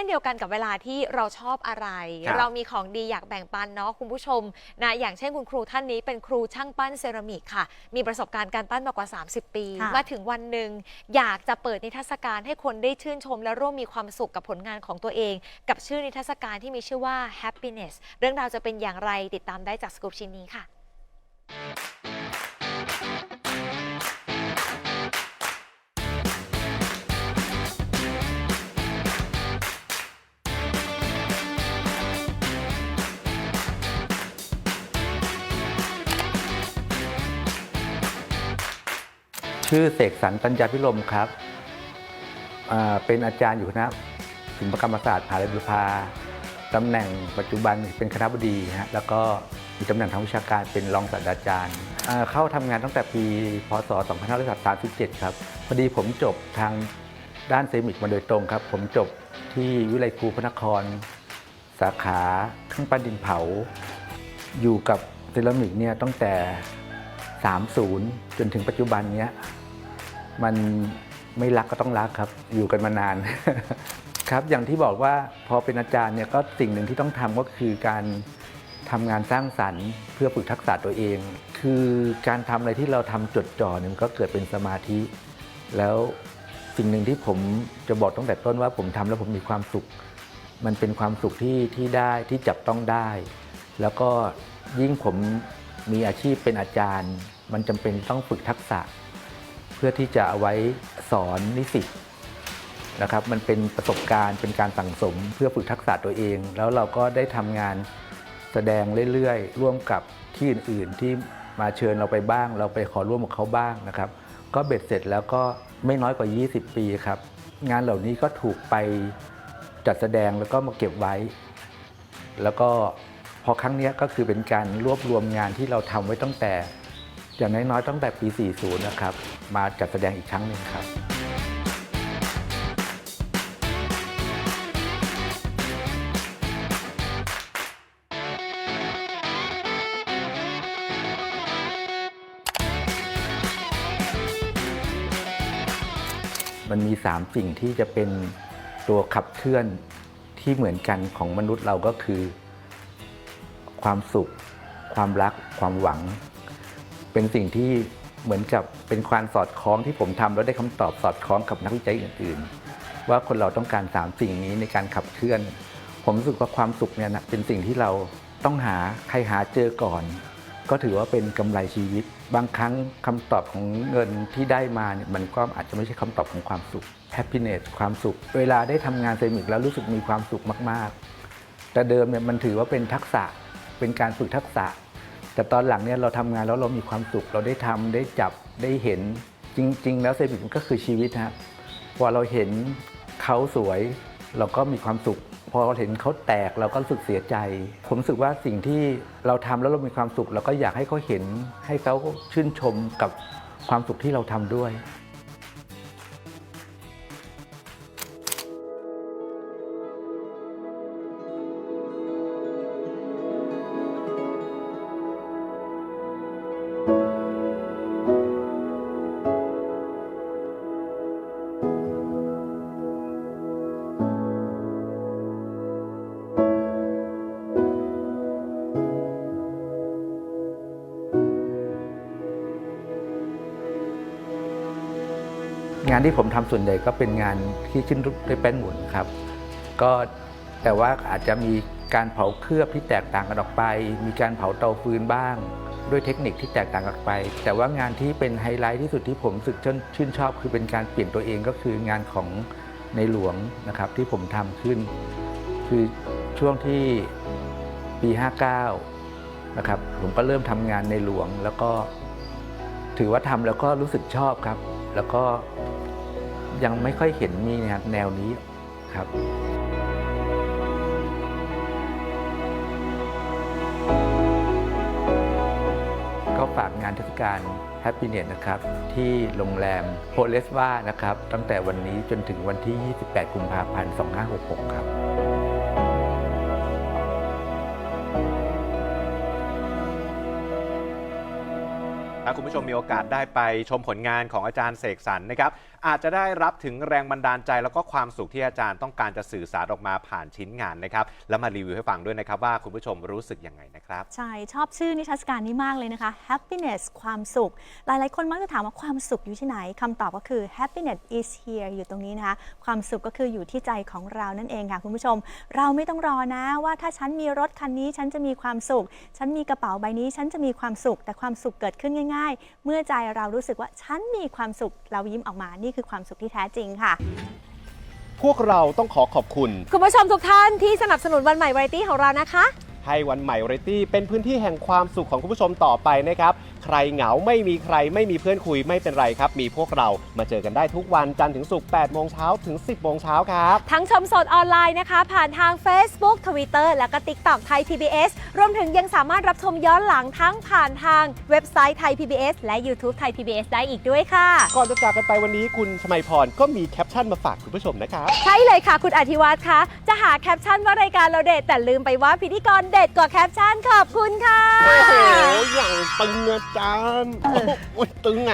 เช่นเดียวกันกับเวลาที่เราชอบอะไร ครับ เรามีของดีอยากแบ่งปันเนาะคุณผู้ชมนะอย่างเช่นคุณครูท่านนี้เป็นครูช่างปั้นเซรามิกค่ะ มีประสบการณ์การปั้นมากว่า 30 ปี ค่ะ มาถึงวันหนึ่งอยากจะเปิดนิทรรศการให้คนได้ชื่นชม และร่วมมีความสุขกับผลงานของตัวเอง กับชื่อนิทรรศการที่มีชื่อว่า happiness เรื่องราวจะเป็นอย่างไรติดตามได้จากสกูปชิ้นนี้ค่ะ ชื่อเสกสรรปัญญาพิรมครับ เป็นอาจารย์อยู่คณะศิลปกรรมศาสตร์มหาวิทยาลัยบุรพาตำแหน่งปัจจุบันเป็นคณะบดีฮะแล้วก็มีตำแหน่งทางวิชาการเป็นรองศาสตราจารย์ เข้าทำงานตั้งแต่ปี พศ 2537 ครับ พอดีผมจบทางด้านเซรามิกมาโดยตรงครับ ผมจบที่วิไลครูพระนคร สาขาเครื่องปั้นดินเผา อยู่กับเซรามิกเนี่ยตั้งแต่ 30 จนถึงปัจจุบันเนี้ย มันไม่รักก็ต้องรักครับ อยู่กันมานาน ครับอย่างที่บอกว่าพอเป็นอาจารย์เนี่ยก็สิ่งหนึ่งที่ต้องทำก็คือการทำงานสร้างสรรค์ เพื่อฝึกทักษะตัวเอง คือการทำอะไรที่เราทำจดจ่อเนี่ยมันก็เกิดเป็นสมาธิ แล้วสิ่งหนึ่งที่ผมจะบอกตั้งแต่ต้นว่าผมทำแล้วผมมีความสุข มันเป็นความสุขที่ที่ได้ที่จับต้องได้ แล้วก็ยิ่งผมมีอาชีพเป็นอาจารย์ มันจำเป็นต้องฝึกทักษะ พื่อที่จะเอาไว้สอนนิสิตนะครับมันเป็นประสบการณ์เป็นการสั่งสมเพื่อฝึกทักษะตัวเอง แล้วเราก็ได้ทำงานแสดงเรื่อยๆ ร่วมกับที่อื่นๆที่มาเชิญเราไปบ้าง เราไปขอร่วมกับเขาบ้างนะครับ ก็เบ็ดเสร็จแล้วก็ไม่น้อยกว่า 20 ปีครับ งานเหล่านี้ก็ถูกไปจัดแสดงแล้วก็มาเก็บไว้ แล้วก็พอครั้งนี้ก็คือเป็นการรวบรวมงานที่เราทำไว้ตั้งแต่ อย่างน้อยๆตั้งแต่ปี 40 นะครับ มาจัดแสดงอีกครั้งหนึ่งครับ มันมี 3 สิ่งที่จะเป็นตัวขับเคลื่อนที่เหมือนกันของมนุษย์เราก็คือ ความสุข ความรัก ความหวัง เป็นสิ่งที่เหมือนกับเป็นความสอดคล้องที่ผมทำแล้วได้คำตอบสอดคล้องกับนักวิจัยอื่น ๆ ว่าคนเราต้องการ3สิ่งนี้ในการขับเคลื่อน ผมรู้สึกว่าความสุขเนี่ยนะเป็นสิ่งที่เราต้องหาใครหาเจอก่อน ก็ถือว่าเป็นกำไรชีวิต บางครั้งคำตอบของเงินที่ได้มาเนี่ยมันก็อาจจะไม่ใช่คำตอบของความสุข happiness ความสุข เวลาได้ทำงานเซมิกแล้วรู้สึกมีความสุขมาก ๆ แต่เดิมเนี่ยมันถือว่าเป็นทักษะเป็นการฝึกทักษะ แต่ตอนหลังเนี่ยเราทำงานแล้วเรามีความสุข เราได้ทำได้จับได้เห็นจริง ๆ แล้วเซบิกมันก็คือชีวิตฮะพอเราเห็นเขาสวย เราก็มีความสุข พอเราเห็นเขาแตกเราก็รู้สึกเสียใจ ผมรู้สึกว่าสิ่งที่เราทำแล้วเรามีความสุข เราก็อยากให้เขาเห็นให้เขาชื่นชมกับความสุขที่เราทำด้วย งานที่ผมทำส่วนใหญ่ก็เป็นงานที่ขึ้นรูปด้วยแป้นหมุนครับ ก็แต่ว่าอาจจะมีการเผาเคลือบที่แตกต่างกันออกไป มีการเผาเตาฟืนบ้าง ด้วยเทคนิคที่แตกต่างกันไป แต่ว่างานที่เป็นไฮไลท์ที่สุดที่ผมสึกชื่นชอบ คือเป็นการเปลี่ยนตัวเองก็คืองานของในหลวงนะครับที่ผมทำขึ้น คือช่วงที่ปี 59 นะครับ ผมก็เริ่มทำงานในหลวงแล้วก็ถือว่าทำแล้วก็รู้สึกชอบครับ แล้วก็ ยังไม่ค่อยเห็นมีแนวนี้ครับก็ฝากงานเทศกาล Happiness นะครับ ที่โรงแรมโพเลสวานะครับ ตั้งแต่วันนี้จนถึงวันที่ 28 กุมภาพันธ์ 2566 ครับ ถ้าคุณผู้ชมมีโอกาสได้ไปชมผลงานของอาจารย์เสกสรรนะครับ อาจจะได้รับถึงแรงบันดาลใจแล้วก็ความสุขที่อาจารย์ต้องการจะสื่อสารออกมาผ่านชิ้นงานนะครับ แล้วมารีวิวให้ฟังด้วยนะครับว่าคุณผู้ชมรู้สึกยังไงนะครับ ใช่ ชอบชื่อนิทรรศการนี้มากเลยนะคะ happiness ความสุข หลายๆ คนมักจะถามว่าความสุขอยู่ที่ไหนคำตอบก็คือ happiness is here อยู่ตรงนี้นะคะ ความสุขก็คืออยู่ที่ใจของเรานั่นเองค่ะคุณผู้ชม เราไม่ต้องรอนะว่าถ้าฉันมีรถคันนี้ฉันจะมีความสุข ฉันมีกระเป๋าใบนี้ฉันจะมีความสุข แต่ความสุขเกิดขึ้นง่ายๆเมื่อใจเรารู้สึกว่าฉันมีความสุขเรายิ้มออกมานี่คือความสุขที่แท้จริงค่ะ พวกเราต้องขอขอบคุณ คุณผู้ชมทุกท่านที่สนับสนุนวันใหม่วาไรตี้ของเรานะคะ ให้วันใหม่เรตี้เป็นพื้นที่แห่งความสุขของคุณผู้ชมต่อไปนะครับ ใครเหงาไม่มีใครไม่มีเพื่อนคุยไม่เป็นไรครับ มีพวกเรามาเจอกันได้ทุกวันจันทร์ถึงศุกร์8โมงเช้าถึง 10โมงเช้าครับ ทั้งชมสดออนไลน์นะคะ ผ่านทาง Facebook Twitter แล้วก็ TikTok ไทย PBS รวมถึงยังสามารถรับชมย้อนหลังทั้งผ่านทางเว็บไซต์ไทย PBS และ YouTube ไทย PBS ได้อีกด้วยค่ะ ก่อนจะจากกันไปวันนี้คุณชมัยพรก็มีแคปชั่นมาฝากคุณผู้ชมนะครับ ใช่เลยค่ะ คุณอธิวัตรคะจะหาแคปชั่นว่ารายการเราเด็ดแต่ลืมไปว่าพิธีกรเด็ดกว่าแคปชั่นขอบคุณค่ะ โอ้โหอย่างตึงอาจารย์โอ้ยตึงอะ